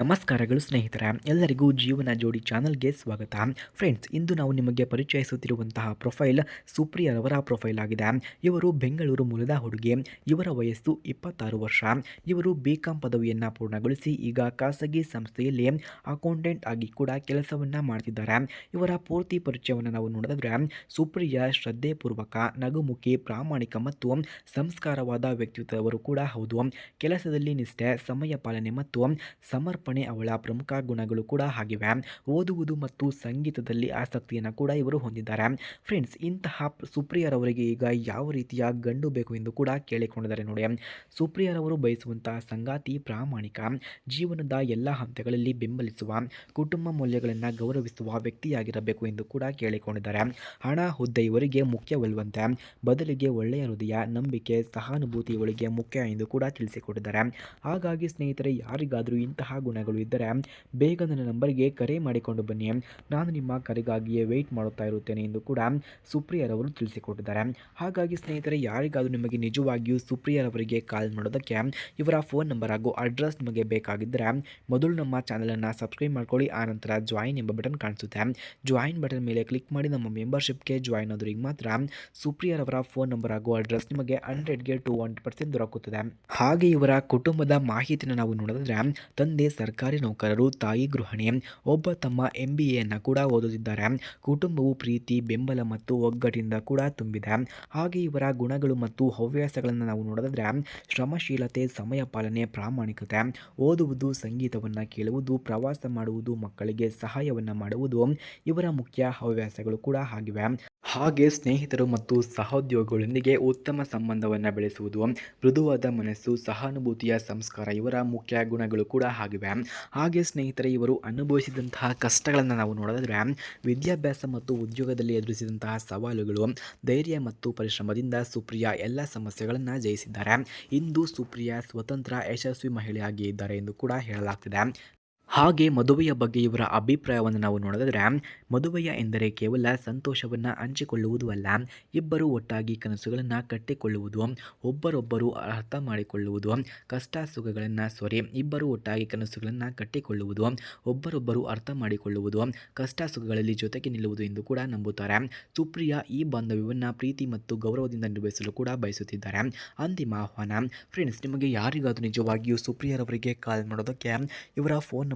ನಮಸ್ಕಾರಗಳು ಸ್ನೇಹಿತರ, ಎಲ್ಲರಿಗೂ ಜೀವನ ಜೋಡಿ ಚಾನಲ್ಗೆ ಸ್ವಾಗತ. ಫ್ರೆಂಡ್ಸ್, ಇಂದು ನಾವು ನಿಮಗೆ ಪರಿಚಯಿಸುತ್ತಿರುವಂತಹ ಪ್ರೊಫೈಲ್ ಸುಪ್ರಿಯರವರ ಪ್ರೊಫೈಲ್ ಆಗಿದೆ. ಇವರು ಬೆಂಗಳೂರು ಮೂಲದ ಹುಡುಗಿ, ಇವರ ವಯಸ್ಸು ಇಪ್ಪತ್ತಾರು ವರ್ಷ. ಇವರು ಬಿ ಕಾಂ ಪದವಿಯನ್ನು ಪೂರ್ಣಗೊಳಿಸಿ ಈಗ ಖಾಸಗಿ ಸಂಸ್ಥೆಯಲ್ಲಿ ಅಕೌಂಟೆಂಟ್ ಆಗಿ ಕೂಡ ಕೆಲಸವನ್ನು ಮಾಡ್ತಿದ್ದಾರೆ. ಇವರ ಪೂರ್ತಿ ಪರಿಚಯವನ್ನು ನಾವು ನೋಡಿದ್ರೆ, ಸುಪ್ರಿಯ ಶ್ರದ್ಧೆಪೂರ್ವಕ, ನಗುಮುಖಿ, ಪ್ರಾಮಾಣಿಕ ಮತ್ತು ಸಂಸ್ಕಾರವಾದ ವ್ಯಕ್ತಿತ್ವದವರು ಕೂಡ ಹೌದು. ಕೆಲಸದಲ್ಲಿ ನಿಷ್ಠೆ, ಸಮಯ ಪಾಲನೆ ಮತ್ತು ಸಮರ್ಪಣೆ ಅವಳ ಪ್ರಮುಖ ಗುಣಗಳು ಕೂಡ ಆಗಿವೆ. ಓದುವುದು ಮತ್ತು ಸಂಗೀತದಲ್ಲಿ ಆಸಕ್ತಿಯನ್ನು ಕೂಡ ಇವರು ಹೊಂದಿದ್ದಾರೆ. ಫ್ರೆಂಡ್ಸ್ ಇಂತಹ ಸುಪ್ರಿಯರವರಿಗೆ ಈಗ ಯಾವ ರೀತಿಯ ಗಂಡು ಬೇಕು ಎಂದು ಕೂಡ ಕೇಳಿಕೊಂಡಿದ್ದಾರೆ ನೋಡಿ. ಸುಪ್ರಿಯರವರು ಬಯಸುವಂತಹ ಸಂಗಾತಿ ಪ್ರಾಮಾಣಿಕ. ಜೀವನದ ಎಲ್ಲ ಹಂತಗಳಲ್ಲಿ ಬೆಂಬಲಿಸುವ, ಕುಟುಂಬ ಮೌಲ್ಯಗಳನ್ನು ಗೌರವಿಸುವ ವ್ಯಕ್ತಿಯಾಗಿರಬೇಕು ಎಂದು ಕೂಡ ಕೇಳಿಕೊಂಡಿದ್ದಾರೆ. ಹಣ, ಹುದ್ದೆ ಇವರಿಗೆ ಮುಖ್ಯವಲ್ಲವಂತೆ. ಬದಲಿಗೆ ಒಳ್ಳೆಯ ಹೃದಯ, ನಂಬಿಕೆ, ಸಹಾನುಭೂತಿ ಇವಳಿಗೆ ಮುಖ್ಯ ಎಂದು ಕೂಡ ತಿಳಿಸಿಕೊಟ್ಟಿದ್ದಾರೆ. ಹಾಗಾಗಿ ಸ್ನೇಹಿತರೆ, ಯಾರಿಗಾದರೂ ಇಂತಹ ಗುಣಗಳು ಇದ್ದರೆ ಬೇಗ ನನ್ನ ನಂಬರ್ಗೆ ಕರೆ ಮಾಡಿಕೊಂಡು ಬನ್ನಿ. ನಾನು ನಿಮ್ಮ ಕರೆಗಾಗಿಯೇ ವೆಯ್ಟ್ ಮಾಡುತ್ತಾ ಇರುತ್ತೇನೆ ಎಂದು ಕೂಡ ಸುಪ್ರಿಯರವರು ತಿಳಿಸಿಕೊಟ್ಟಿದ್ದಾರೆ. ಹಾಗಾಗಿ ಸ್ನೇಹಿತರೆ, ಯಾರಿಗಾದರೂ ನಿಮಗೆ ನಿಜವಾಗಿಯೂ ಸುಪ್ರಿಯರವರಿಗೆ ಕಾಲ್ ಮಾಡೋದಕ್ಕೆ ಇವರ ಫೋನ್ ನಂಬರ್ ಹಾಗೂ ಅಡ್ರೆಸ್ ನಿಮಗೆ ಬೇಕಾಗಿದ್ದರೆ ಮೊದಲು ನಮ್ಮ ಚಾನಲನ್ನು ಸಬ್ಸ್ಕ್ರೈಬ್ ಮಾಡ್ಕೊಳ್ಳಿ. ಆನಂತರ ಜಾಯಿನ್ ಎಂಬ ಬಟನ್ ಕಾಣಿಸುತ್ತೆ. ಜಾಯಿನ್ ಬಟನ್ ಮೇಲೆ ಕ್ಲಿಕ್ ಮಾಡಿ ನಮ್ಮ ಮೆಂಬರ್ಶಿಪ್ಗೆ ಜಾಯಿನ್ ಆದವರಿಗೆ ಮಾತ್ರ ಸುಪ್ರಿಯರವರ ಫೋನ್ ನಂಬರ್ ಹಾಗೂ ಅಡ್ರೆಸ್ ನಿಮಗೆ ಹಂಡ್ರೆಡ್ಗೆ ಟು ಒನ್ ಪರ್ಸೆಂಟ್ ದೊರಕುತ್ತದೆ. ಹಾಗೆ ಇವರ ಕುಟುಂಬದ ಮಾಹಿತಿನ ನಾವು ನೋಡಿದ್ರೆ, ತಂದೆ ಸರ್ಕಾರಿ ನೌಕರರು, ತಾಯಿ ಗೃಹಿಣಿ, ಒಬ್ಬ ತಮ್ಮ ಎಂ ಬಿ ಎಯನ್ನು ಕೂಡ ಓದುತ್ತಿದ್ದಾರೆ. ಕುಟುಂಬವು ಪ್ರೀತಿ, ಬೆಂಬಲ ಮತ್ತು ಒಗ್ಗಟ್ಟಿನಿಂದ ಕೂಡ ತುಂಬಿದೆ. ಹಾಗೆ ಇವರ ಗುಣಗಳು ಮತ್ತು ಹವ್ಯಾಸಗಳನ್ನು ನಾವು ನೋಡಿದ್ರೆ ಶ್ರಮಶೀಲತೆ, ಸಮಯ ಪಾಲನೆ, ಪ್ರಾಮಾಣಿಕತೆ, ಓದುವುದು, ಸಂಗೀತವನ್ನು ಕೇಳುವುದು, ಪ್ರವಾಸ ಮಾಡುವುದು, ಮಕ್ಕಳಿಗೆ ಸಹಾಯವನ್ನು ಮಾಡುವುದು, ಇವರ ಮುಖ್ಯ ಹವ್ಯಾಸಗಳು ಕೂಡ ಆಗಿವೆ. ಹಾಗೆ ಸ್ನೇಹಿತರು ಮತ್ತು ಸಹೋದ್ಯೋಗಿಗಳೊಂದಿಗೆ ಉತ್ತಮ ಸಂಬಂಧವನ್ನು ಬೆಳೆಸುವುದು, ಮೃದುವಾದ ಮನಸ್ಸು, ಸಹಾನುಭೂತಿಯ ಸಂಸ್ಕಾರ ಇವರ ಮುಖ್ಯ ಗುಣಗಳು ಕೂಡ ಆಗಿವೆ. ಹಾಗೆ ಸ್ನೇಹಿತರೆ, ಇವರು ಅನುಭವಿಸಿದಂತಹ ಕಷ್ಟಗಳನ್ನು ನಾವು ನೋಡಿದ್ರೆ ವಿದ್ಯಾಭ್ಯಾಸ ಮತ್ತು ಉದ್ಯೋಗದಲ್ಲಿ ಎದುರಿಸಿದಂತಹ ಸವಾಲುಗಳು, ಧೈರ್ಯ ಮತ್ತು ಪರಿಶ್ರಮದಿಂದ ಸುಪ್ರಿಯಾ ಎಲ್ಲ ಸಮಸ್ಯೆಗಳನ್ನು ಜಯಿಸಿದ್ದಾರೆ. ಇಂದು ಸುಪ್ರಿಯಾ ಸ್ವತಂತ್ರ ಯಶಸ್ವಿ ಮಹಿಳೆಯಾಗಿ ಇದ್ದಾರೆ ಎಂದು ಕೂಡ ಹೇಳಲಾಗ್ತಿದೆ. ಹಾಗೆ ಮದುವೆಯ ಬಗ್ಗೆ ಇವರ ಅಭಿಪ್ರಾಯವನ್ನು ನಾವು ನೋಡಿದ್ರೆ, ಮದುವೆಯ ಎಂದರೆ ಕೇವಲ ಸಂತೋಷವನ್ನು ಹಂಚಿಕೊಳ್ಳುವುದು ಅಲ್ಲ. ಇಬ್ಬರು ಒಟ್ಟಾಗಿ ಕನಸುಗಳನ್ನು ಕಟ್ಟಿಕೊಳ್ಳುವುದು, ಒಬ್ಬರೊಬ್ಬರು ಅರ್ಥ ಮಾಡಿಕೊಳ್ಳುವುದು, ಕಷ್ಟ ಸುಖಗಳನ್ನು ಸಾರಿ, ಇಬ್ಬರು ಒಟ್ಟಾಗಿ ಕನಸುಗಳನ್ನು ಕಟ್ಟಿಕೊಳ್ಳುವುದು, ಒಬ್ಬರೊಬ್ಬರು ಅರ್ಥ ಮಾಡಿಕೊಳ್ಳುವುದು, ಕಷ್ಟ ಸುಖಗಳಲ್ಲಿ ಜೊತೆಗೆ ನಿಲ್ಲುವುದು ಎಂದು ಕೂಡ ನಂಬುತ್ತಾರೆ. ಸುಪ್ರಿಯಾ ಈ ಬಾಂಧವ್ಯವನ್ನು ಪ್ರೀತಿ ಮತ್ತು ಗೌರವದಿಂದ ನಿರ್ವಹಿಸಲು ಕೂಡ ಬಯಸುತ್ತಿದ್ದಾರೆ. ಅಂತಿಮ ಆಹ್ವಾನ ಫ್ರೆಂಡ್ಸ್ ನಿಮಗೆ ಯಾರಿಗಾದರೂ ನಿಜವಾಗಿಯೂ ಸುಪ್ರಿಯರವರಿಗೆ ಕಾಲ್ ಮಾಡೋದಕ್ಕೆ ಇವರ ಫೋನ್